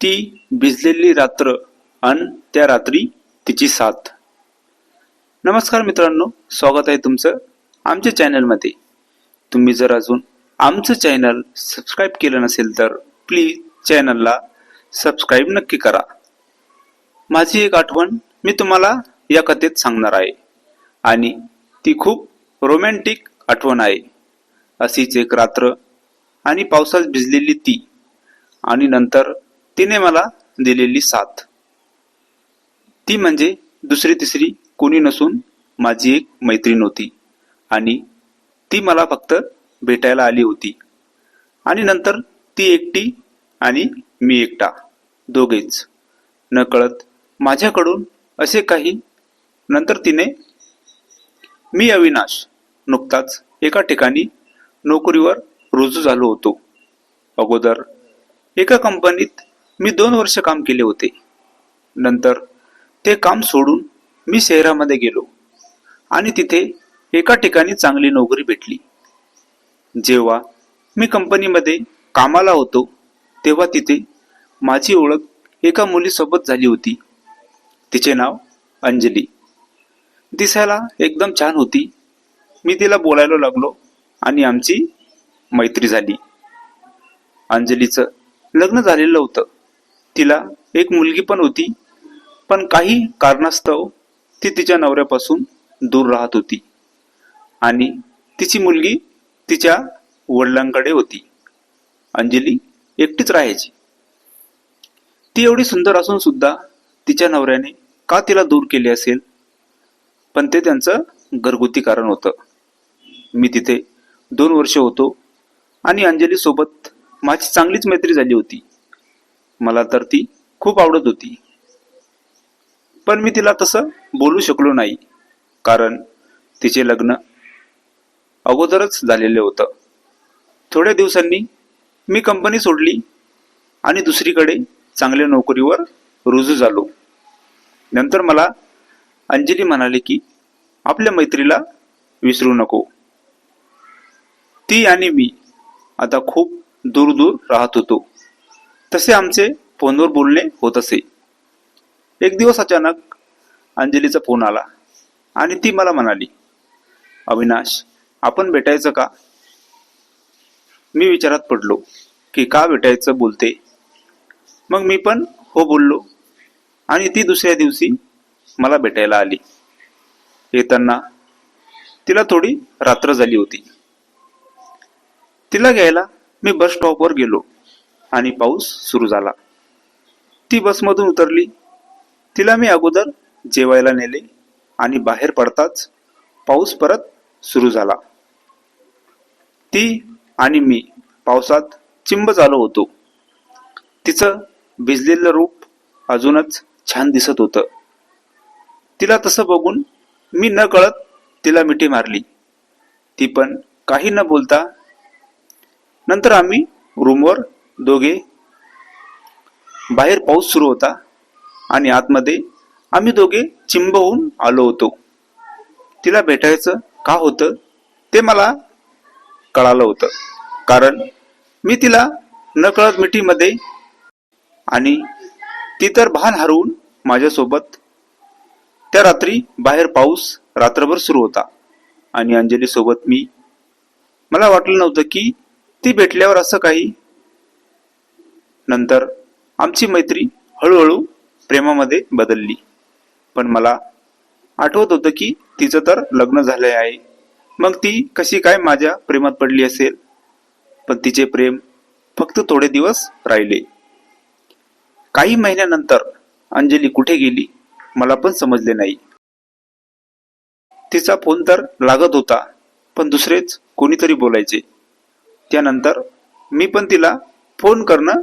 ती भिजलेली रात्र अन त्या रात्री तिची साथ. नमस्कार मित्रांनो स्वागत आहे तुमचं आमच्या चॅनलमध्ये. तुम्ही जर अजून आमचं चॅनल सबस्क्राईब केलं नसेल तर प्लीज चॅनलला सबस्क्राईब नक्की करा. माझी एक आठवण मी तुम्हाला या कथेत सांगणार आहे. आणि ती खूप रोमॅन्टिक आठवण आहे. अशीच एक रात्र आणि पावसात भिजलेली ती आणि नंतर तिने मला दिलेली साथ. ती म्हणजे दुसरी तिसरी कोणी नसून माझी एक मैत्रीण होती आणि ती मला फक्त भेटायला आली होती. आणि नंतर ती एकटी आणि मी एकटा दोघेच. न कळत माझ्याकडून असे काही नंतर तिने मी अविनाश नुकताच एका ठिकाणी नोकरीवर रुजू झालो होतो. अगोदर एका कंपनीत मी दोन वर्ष काम केले होते. नंतर ते काम सोडून मी शहरामध्ये गेलो आणि तिथे एका ठिकाणी चांगली नोकरी भेटली. जेव्हा मी कंपनीमध्ये कामाला होतो तेव्हा तिथे माझी ओळख एका मुलीसोबत झाली होती. तिचे नाव अंजली. दिसायला एकदम छान होती. मी तिला बोलायला लागलो आणि आमची मैत्री झाली. अंजलीचं लग्न झालेलं होतं. तिला एक मुलगी पण होती पण काही कारणास्तव ती तिच्या नवऱ्यापासून दूर राहत होती. आणि तिची मुलगी तिच्या वडिलांकडे होती. अंजली एकटीच राहायची. ती एवढी सुंदर असून सुद्धा तिच्या नवऱ्याने का तिला दूर केले असेल? पण ते त्यांचं घरगुती कारण होतं. मी तिथे दोन वर्ष होतो आणि अंजली सोबत माझी चांगलीच मैत्री झाली होती. मला तर ती खूप आवडत होती. पण मी तिला तसं बोलू शकलो नाही कारण तिचे लग्न अगोदरच झालेले होतं. थोड्या दिवसांनी मी कंपनी सोडली आणि दुसरीकडे चांगल्या नोकरीवर रुजू झालो. नंतर मला अंजली म्हणाली की आपल्या मैत्रीला विसरू नको. ती आणि मी आता खूप दूर दूर राहत होतो. तसे आमचे फोनवर बोलणे होत असे. एक दिवस अचानक अंजलीचा फोन आला आणि ती मला म्हणाली अविनाश आपण भेटायचं का? मी विचारात पडलो की का भेटायचं? बोलते. मग मी पण हो बोललो आणि ती दुसऱ्या दिवशी मला भेटायला आली. येताना तिला थोडी रात्र झाली होती. तिला घ्यायला मी बस स्टॉपवर गेलो. आणि पाऊस सुरू झाला. ती बसमधून उतरली. तिला मी अगोदर जेवायला नेले आणि बाहेर पडताच पाऊस परत सुरू झाला. ती आणि मी पावसात चिंब झालो होतो. तिचं भिजलेलं रूप अजूनच छान दिसत होतं. तिला तसं बघून मी न कळत तिला मिठी मारली. ती पण काही न बोलता नंतर आम्ही रूमवर दोघे. बाहेर पाऊस सुरू होता आणि आतमध्ये आम्ही दोघे चिंबवून आलो होतो. तिला भेटायचं का होतं ते मला कळालं होतं. कारण मी तिला नकळत मिठीमध्ये आणि ती तर भान हरवून माझ्यासोबत त्या रात्री बाहेर पाऊस रात्रभर सुरू होता आणि अंजलीसोबत मी. मला वाटलं नव्हतं की ती भेटल्यावर असं काही नंतर आमची मैत्री हळूहळू प्रेमामध्ये बदलली. पण मला आठवत होतं की तिचं तर लग्न झालं आहे मग ती कशी काय माझ्या प्रेमात पडली असेल? पण तिचे प्रेम फक्त थोडे दिवस राहिले. काही महिन्यानंतर अंजली कुठे गेली मला पण समजले नाही. तिचा फोन तर लागत होता पण दुसरेच कोणीतरी बोलायचे. त्यानंतर मी पण तिला फोन करणं